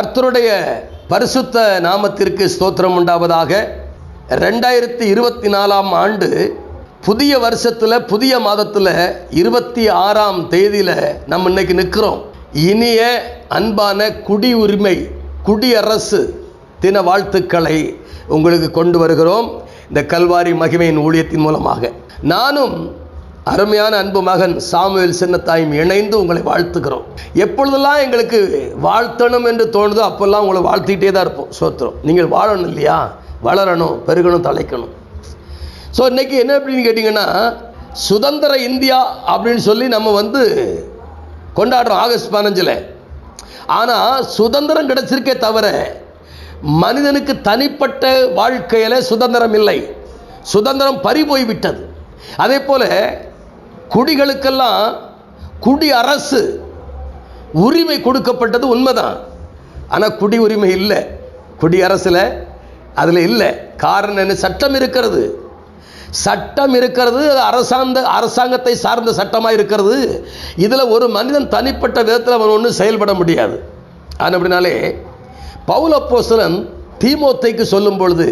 கர்த்தருடைய பரிசுத்த நாமத்திற்கு ஸ்தோத்திரம் உண்டாவதாக. ரெண்டாயிரத்தி இருபத்தி நாலாம் ஆண்டு புதிய வருஷத்தில் புதிய மாதத்தில் இருபத்தி ஆறாம் தேதியில் நம்ம இன்னைக்கு நிற்கிறோம். இனிய அன்பான குடியுரிமை குடியரசு தின வாழ்த்துக்களை உங்களுக்கு கொண்டு வருகிறோம். இந்த கல்வாரி மகிமையின் ஊழியத்தின் மூலமாக. நானும் அருமையான அன்பு மகன் சாமுவேல் சின்னத்தாயும் இணைந்து உங்களை வாழ்த்துக்கிறோம் எப்பொழுதெல்லாம் எங்களுக்கு வாழ்த்தணும் என்று தோணுதோ அப்போல்லாம் உங்களை வாழ்த்திக்கிட்டே தான் இருப்போம். சோத்திரம். நீங்கள் வாழணும் இல்லையா? வளரணும் பெருகணும் தலைக்கணும். ஸோ இன்னைக்கு என்ன அப்படின்னு கேட்டிங்கன்னா சுதந்திர இந்தியா அப்படின்னு சொல்லி நம்ம வந்து கொண்டாடுறோம் ஆகஸ்ட் பதினஞ்சில். ஆனால் சுதந்திரம் கிடைச்சிருக்கே தவிர மனிதனுக்கு தனிப்பட்ட வாழ்க்கையில் சுதந்திரம் இல்லை. சுதந்திரம் பறி போய்விட்டது அதே போல் குடிகளுக்கெல்லாம் குடி அரசு உரிமை கொடுக்கப்பட்டது உண்மைதான். ஆனால் குடி உரிமை இல்லை. குடி அரசில் அதில் இல்லை. காரணம் என்ன? சட்டம் இருக்கிறது. சட்டம் இருக்கிறது அது அரசாங்க அரசாங்கத்தை சார்ந்த சட்டமாக இருக்கிறது. இதில் ஒரு மனிதன் தனிப்பட்ட விதத்தில் அவன் ஒன்றும் செயல்பட முடியாது. ஆனால் அப்படினாலே பவுலப்போசலன் தீமோத்தைக்கு சொல்லும் பொழுது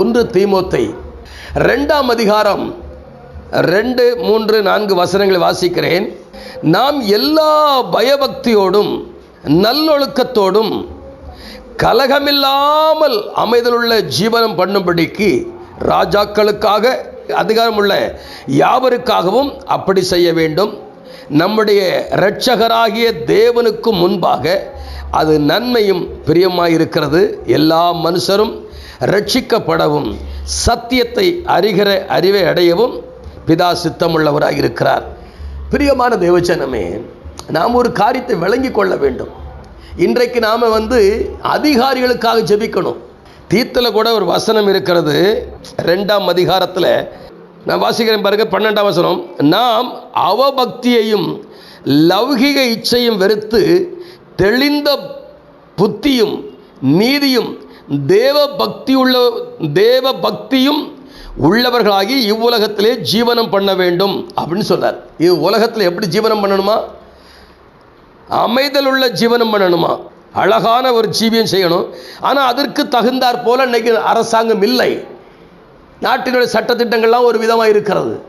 ஒன்று தீமோத்தை ரெண்டாம் அதிகாரம் ரெண்டு மூன்று நான்கு வசனங்களை வாசிக்கிறேன். நாம் எல்லா பயபக்தியோடும் நல்லொழுக்கத்தோடும் கலகமில்லாமல் அமைதலுள்ள ஜீவனம் பண்ணும்படிக்கு ராஜாக்களுக்காக அதிகாரமுள்ள யாவருக்காகவும் அப்படி செய்ய வேண்டும். நம்முடைய இரட்சகராகிய தேவனுக்கு முன்பாக அது நன்மையும் பிரியமாயிருக்கிறது. எல்லா மனுஷரும் ரட்சிக்கப்படவும் சத்தியத்தை அறிகிற அறிவை அடையவும் பிதா சித்தமுள்ளவராக இருக்கிறார். பிரியமான தேவச்சனமே நாம் ஒரு காரியத்தை விளங்கி கொள்ள வேண்டும். இன்றைக்கு நாம் வந்து அதிகாரிகளுக்காக ஜெபிக்கணும். தீத்தில் கூட ஒரு வசனம் இருக்கிறது. ரெண்டாம் அதிகாரத்தில் நான் வாசிக்கிறேன் பாருங்க பன்னெண்டாம் வசனம். நாம் அவபக்தியையும் லௌகிக இச்சையும் வெறுத்து தெளிந்த புத்தியும் நீதியும் தேவ பக்தியுள்ள தேவ பக்தியும் உள்ளவர்களாகி இவ்வுலகத்திலே ஜீவனம் பண்ண வேண்டும் அப்படின்னு சொல்றார். இது உலகத்தில் எப்படி ஜீவனம் பண்ணணுமா? அமைதல் உள்ள ஜீவனம் பண்ணணுமா? அழகான ஒரு ஜீவியம் செய்யணும். ஆனால் அதற்கு தகுந்தாற் போல இன்னைக்கு அரசாங்கம் இல்லை. நாட்டினுடைய சட்டத்திட்டங்கள்லாம் ஒரு விதமாக இருக்கிறது.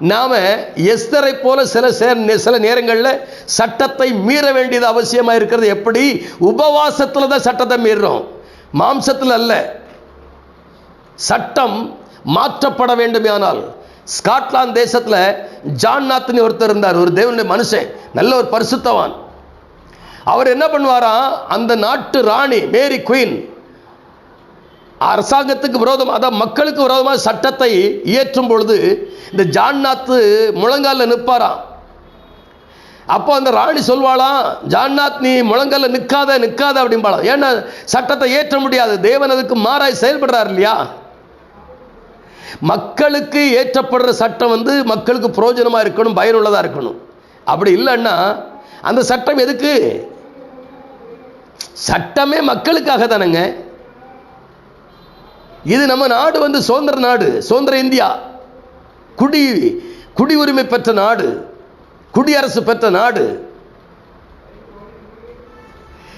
நாம் எஸ்தரை போல சில சே- சில நேரங்களில் சட்டத்தை மீற வேண்டியது அவசியமாக இருக்கிறது. எப்படி? உபவாசத்தில் தான் சட்டத்தை மீறுறோம். மாம்சத்தில் அல்ல. சட்டம் மாற்றப்பட வேண்டுமானால். ஸ்காட்லாந்து தேசத்தில் ஜான் நாத்னி ஒருத்தர் இருந்தார். ஒரு தேவனுடைய மனுஷன் நல்ல ஒரு பரிசுத்தவான். அவர் என்ன பண்ணுவாராம்? அந்த நாட்டு ராணி மேரி குயின் அரசாங்கத்துக்கு விரோதம் அதான் மக்களுக்கு விரோதமாக சட்டத்தை இயற்றும் பொழுது இந்த ஜான்நாத்து முழங்கால நிற்பாராம். அப்போ அந்த ராணி சொல்வாளாம் ஜான்நாத் நீ முழங்கால நிற்காத நிற்காத அப்படிம்பாளாம். ஏன்னா சட்டத்தை ஏற்ற முடியாது. தேவன் அதுக்கு மாறாய் செயல்படுறார் இல்லையா? மக்களுக்கு ஏற்றப்படுற சட்டம் வந்து மக்களுக்கு பிரயோஜனமாக இருக்கணும் பயனுள்ளதாக இருக்கணும். அப்படி இல்லைன்னா அந்த சட்டம் எதுக்கு? சட்டமே மக்களுக்காக தானேங்க. இது நம்ம நாடு வந்து சுதந்திர நாடு சுதந்திர இந்தியா. குடி குடியுரிமை பெற்ற நாடு குடியரசு பெற்ற நாடு.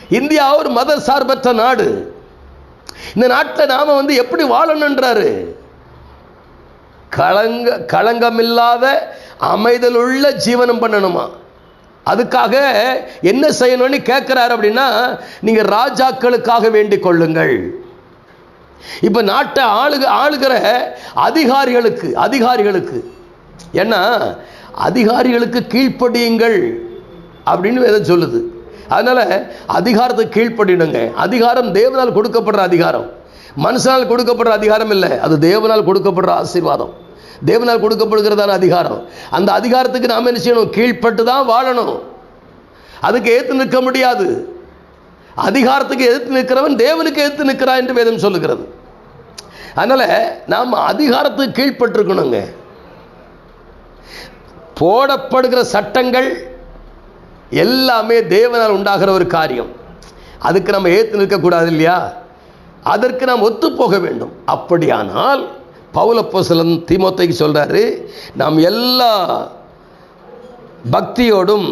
இந்தியா ஒரு மத சார்பற்ற நாடு. இந்த நாட்டில் நாம வந்து எப்படி வாழணுன்றாரு களங்க களங்கமில்லாத அமைதலுள்ள ஜீவனம் பண்ணணுமா? அதுக்காக என்ன செய்யணும்னு கேட்குறாரு அப்படின்னா நீங்கள் ராஜாக்களுக்காக வேண்டிக் கொள்ளுங்கள். இப்போ நாட்டை ஆளுக ஆளுகிற அதிகாரிகளுக்கு அதிகாரிகளுக்கு ஏன்னா அதிகாரிகளுக்கு கீழ்ப்படியுங்கள் அப்படின்னு எதை சொல்லுது. அதனால் அதிகாரத்துக்கு கீழ்ப்படிடுங்க. அதிகாரம் தேவனால் கொடுக்கப்படுற அதிகாரம். மனுஷனால் கொடுக்கப்படுற அதிகாரம் இல்லை. அது தேவனால் கொடுக்கப்படுற ஆசீர்வாதம். தேவனால் கொடுக்கப்படுகிறதான அதிகாரம். அந்த அதிகாரத்துக்கு நாம் என்ன செய்யணும்? கீழ்ப்பட்டு தான் வாழணும். அதுக்கு ஏற்று நிற்க முடியாது. அதிகாரத்துக்கு எதிர்த்து நிற்கிறவன் தேவனுக்கு எதிர்த்து நிற்கிறான் என்று வேதம் சொல்லுகிறது. அதனால் நாம் அதிகாரத்துக்கு கீழ்ப்பட்டிருக்கணுங்க. போடப்படுகிற சட்டங்கள் எல்லாமே தேவனால் உண்டாகிற ஒரு காரியம். அதுக்கு நம்ம ஏற்று நிற்கக்கூடாது இல்லையா? அதற்கு நாம் ஒத்து போக வேண்டும். அப்படியானால் பவுலப்போசலன் திமுத்தைக்கு சொல்கிறாரு நாம் எல்லா பக்தியோடும்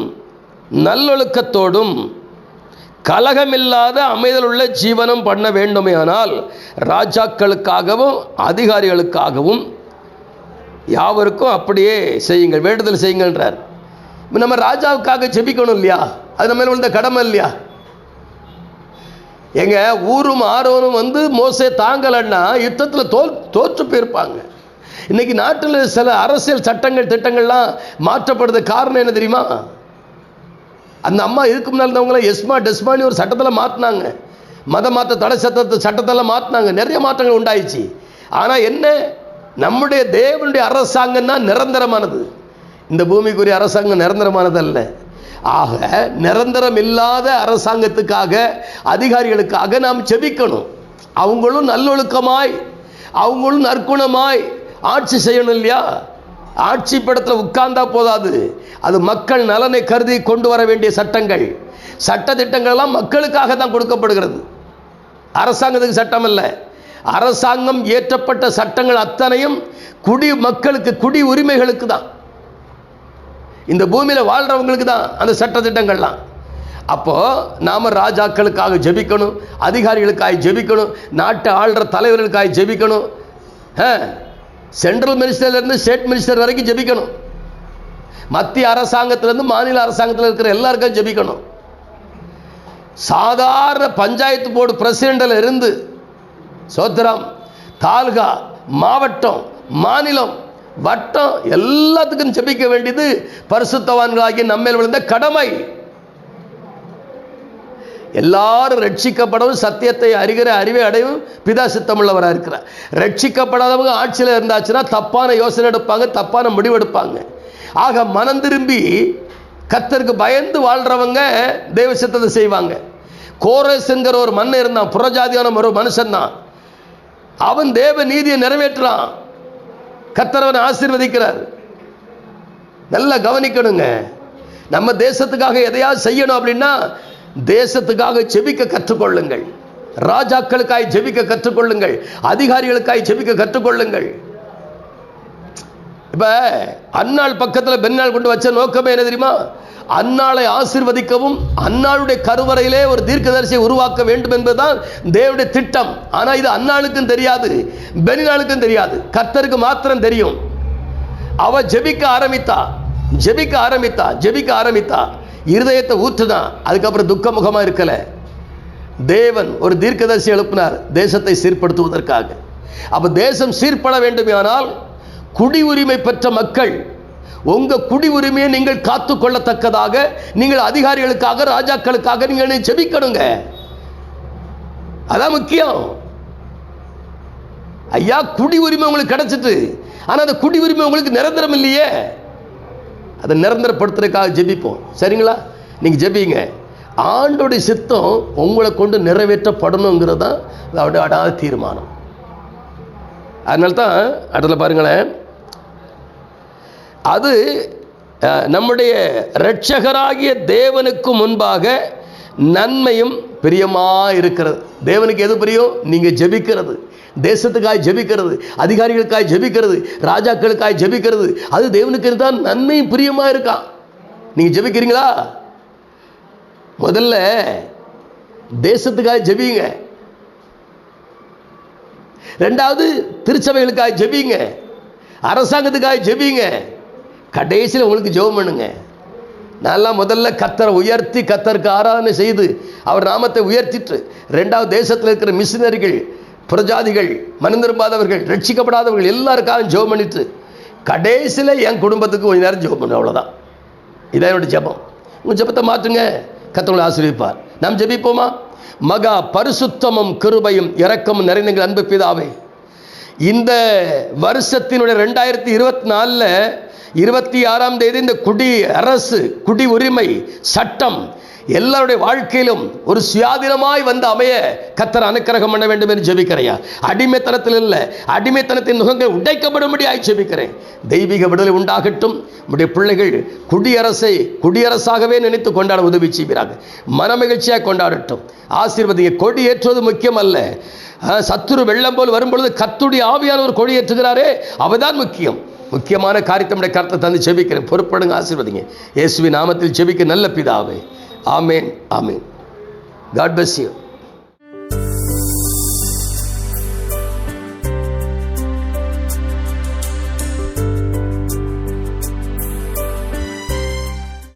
நல்லொழுக்கத்தோடும் கலகமில்லாத அமைதலுள்ள ஜீவனம் பண்ண வேண்டுமேயானால் ராஜாக்களுக்காகவும் அதிகாரிகளுக்காகவும் யாவருக்கும் அப்படியே செய்யுங்கள் வேண்டுதல் செய்யுங்கன்றார் நம்ம ராஜாவுக்காக ஜெபிக்கணும் இல்லையா? அது நம்ம கடமை இல்லையா? எங்க ஊரும் ஆரோனும் வந்து மோசே தாங்கலைன்னா யுத்தத்தில் தோல் தோற்று போயிருப்பாங்க. இன்னைக்கு நாட்டில் சில அரசியல் சட்டங்கள் திட்டங்கள்லாம் மாற்றப்படுறது காரணம் என்ன தெரியுமா? அந்த அம்மா இதுக்கு முன்னால் இருந்தவங்கள எஸ்மா டெஸ்மானி ஒரு சட்டத்தில் மாற்றினாங்க மத மாற்ற தடை சட்டத்தை சட்டத்தெல்லாம் மாற்றினாங்க நிறைய மாற்றங்கள் உண்டாயிடுச்சு. ஆனால் என்ன? நம்முடைய தேவனுடைய அரசாங்கம் தான் நிரந்தரமானது. இந்த பூமிக்குரிய அரசாங்கம் நிரந்தரமானது அல்ல ஆக நிரந்தரம் இல்லாத அரசாங்கத்துக்காக அதிகாரிகளுக்காக நாம் செபிக்கணும். அவங்களும் நல்லொழுக்கமாய் அவங்களும் நற்குணமாய் ஆட்சி செய்யணும் இல்லையா? ஆட்சி படத்தில் உட்கார்ந்தா போதாது. அது மக்கள் நலனை கருதி கொண்டு வர வேண்டிய சட்டங்கள். சட்ட திட்டங்கள்லாம் மக்களுக்காக தான் கொடுக்கப்படுகிறது. அரசாங்கத்துக்கு சட்டம் இல்லை அரசாங்கம் இயற்றப்பட்ட சட்டங்கள் அத்தனையும் குடி மக்களுக்கு குடி உரிமைகளுக்கு தான். இந்த பூமியில் வாழ்கிறவங்களுக்கு தான் அந்த சட்ட திட்டங்கள்லாம் நாம் நாம ராஜாக்களுக்காக ஜெபிக்கணும் அதிகாரிகளுக்காக ஜெபிக்கணும் நாட்டை ஆள்ற தலைவர்களுக்காக ஜெபிக்கணும். சென்ட்ரல் மினிஸ்டர்லேருந்து ஸ்டேட் மினிஸ்டர் வரைக்கும் ஜெபிக்கணும். மத்திய அரசாங்கத்திலேருந்து மாநில அரசாங்கத்தில் இருக்கிற எல்லாருக்கும் ஜெபிக்கணும். சாதாரண பஞ்சாயத்து போர்டு பிரசிடென்ட்ல இருந்து சோத்திரம் தாலுகா மாவட்டம் மாநிலம் வட்டம் எல்லாத்துக்கும் செபிக்க வேண்டியது பரிசுத்தவான்களாகி நம்மேல் விழுந்த கடமை. எல்லாரும் ரட்சிக்கப்படவும் சத்தியத்தை அறிகிற அறிவை அடையும் பிதா சித்தமுள்ளவராக இருக்கிறார். ரட்சிக்கப்படாதவங்க ஆட்சியில் இருந்தாச்சுன்னா தப்பான யோசனை எடுப்பாங்க தப்பான முடிவெடுப்பாங்க ஆக மனம் திரும்பி கத்தருக்கு பயந்து வாழ்றவங்க தெய்வ சித்தத்தை செய்வாங்க. கோரசுங்கிற ஒரு மன்னன் இருந்தான் புறஜாதியான ஒரு மனுஷன் தான். அவன் தேவ நீதியை நிறைவேற்றுறான். கத்தரவனை ஆசீர்வதிக்கிறார். நல்லா கவனிக்கணுங்க. நம்ம தேசத்துக்காக எதையாவது செய்யணும் அப்படின்னா தேசத்துக்காக செபிக்க கற்றுக்கொள்ளுங்கள். ராஜாக்களுக்காய் ஜெபிக்க கற்றுக்கொள்ளுங்கள். அதிகாரிகளுக்காய் ஜெபிக்க கற்றுக்கொள்ளுங்கள். இப்ப அன்னாள் பக்கத்துல பெண்ணாள் கொண்டு வச்ச நோக்கமே என்ன தெரியுமா? அன்னாளை ஆசீர்வதிக்கவும் அன்னாளுடைய கருவறையிலே ஒரு தீர்க்கதரிசியை உருவாக்க வேண்டும் என்பதுதான் தேவனுடைய திட்டம். ஆனா இது அன்னாளுக்கும் தெரியாது பெனினாளுக்கும் தெரியாது. கர்த்தருக்கு மாத்திரம் தெரியும். அவ ஜெபிக்க ஆரம்பித்தா ஜெபிக்க ஆரம்பித்தா ஜெபிக்க ஆரம்பித்தா இருதயத்தை ஊற்றுதான் அதுக்கப்புறம் துக்க முகமா இருக்கல. தேவன் ஒரு தீர்க்கதரிசி எழுப்பினார் தேசத்தை சீர்படுத்துவதற்காக. அப்போ தேசம் சீர்பட வேண்டுமானால் குடி உரிமை பெற்ற மக்கள் உங்க குடி உரிமையை நீங்கள் காத்து கொள்ளத்தக்கதாக நீங்கள் அதிகாரிகளுக்காக ராஜாக்களுக்காக நீங்கள் செபிக்கணுங்க அதான் முக்கியம். ஐயா குடி உரிமை உங்களுக்கு கிடைச்சிட்டு ஆனா அந்த குடி உரிமை உங்களுக்கு நிரந்தரம் இல்லையே. அதை நிரந்தரப்படுத்துறதுக்காக ஜெபிப்போம். சரிங்களா? நீங்க ஜெபிங்க. ஆண்டோடைய சித்தம் உங்களை கொண்டு நிறைவேற்றப்படணுங்கிறது தான் அடாத தீர்மானம். அதனால தான் அடுத்த பாருங்களேன். அது நம்முடைய இரட்சகராகிய தேவனுக்கு முன்பாக நன்மையும் பிரியமாக இருக்கிறது. தேவனுக்கு எது பிரியம்? நீங்கள் ஜெபிக்கிறது. தேசத்துக்காய் ஜெபிக்கிறது. அதிகாரிகளுக்காய் ஜெபிக்கிறது. ராஜாக்களுக்காய் ஜெபிக்கிறது. அது தேவனுக்கு தான் நன்மையும் பிரியமாக இருக்கான் நீங்கள் ஜெபிக்கிறீங்களா? முதல்ல தேசத்துக்காக ஜெபிங்க. ரெண்டாவது திருச்சபைகளுக்காக ஜெபிங்க. அரசாங்கத்துக்காக ஜெபிங்க. கடைசியில் உங்களுக்கு ஜெபம் பண்ணுங்க. நல்லா முதல்ல கத்தரை உயர்த்தி கத்தருக்கு ஆராதனை செய்து அவர் நாமத்தை உயர்த்திட்டு ரெண்டாவது தேசத்தில் இருக்கிற மிஷினரிகள் பிரஜாதிகள் மனம் திரும்பாதவர்கள் ரட்சிக்கப்படாதவர்கள் எல்லாருக்காகவும் ஜெபம் பண்ணிட்டு கடைசியில் என் குடும்பத்துக்கு கொஞ்ச நேரம் ஜெபம் பண்ணு அவ்வளோதான் இதான் என்னோட ஜெபம். உங்கள் ஜெபத்தை மாற்றுங்க. கத்தவங்களை ஆசீர்விப்பார் நாம் ஜெபிப்போமா? மகா பரிசுத்தமும் கிருபையும் இரக்கமும் நிறைந்தங்கள் அன்பு பிதாவே. இந்த வருஷத்தினுடைய ரெண்டாயிரத்தி இருபத்தி நாலில் இருபத்தி ஆறாம் தேதி இந்த குடி அரசு குடி உரிமை சட்டம் எல்லாருடைய வாழ்க்கையிலும் ஒரு சுயாதீனமாய் வந்து அமைய கத்தர் அனுக்கிரகம் பண்ண வேண்டும் என்று ஜெபிக்கிறையா அடிமைத்தனத்தில் இல்லை அடிமைத்தனத்தின் முகங்கள் உடைக்கப்படும்படியாய் ஜெபிக்கிறேன். தெய்வீக விடுதலை உண்டாகட்டும். நம்முடைய பிள்ளைகள் குடியரசை குடியரசாகவே நினைத்து கொண்டாட உதவி செய்கிறாங்க மனமகிழ்ச்சியாக கொண்டாடட்டும். ஆசீர்வதிங்க கொடி ஏற்றுவது முக்கியம் அல்ல சத்துரு வெள்ளம் போல் வரும்பொழுது கத்துடைய ஆவியானவர் கொடி ஏற்றுகிறாரே அவதான் முக்கியம். முக்கியமான காரியத்தை நம்முடைய கருத்தை தந்து ஜெபிக்கிறேன் பொறுப்படுங்க ஆசீர்வதிங்க. இயேசுவி நாமத்தில் ஜெபிக்க நல்ல பிதாவே. Amen amen. God bless you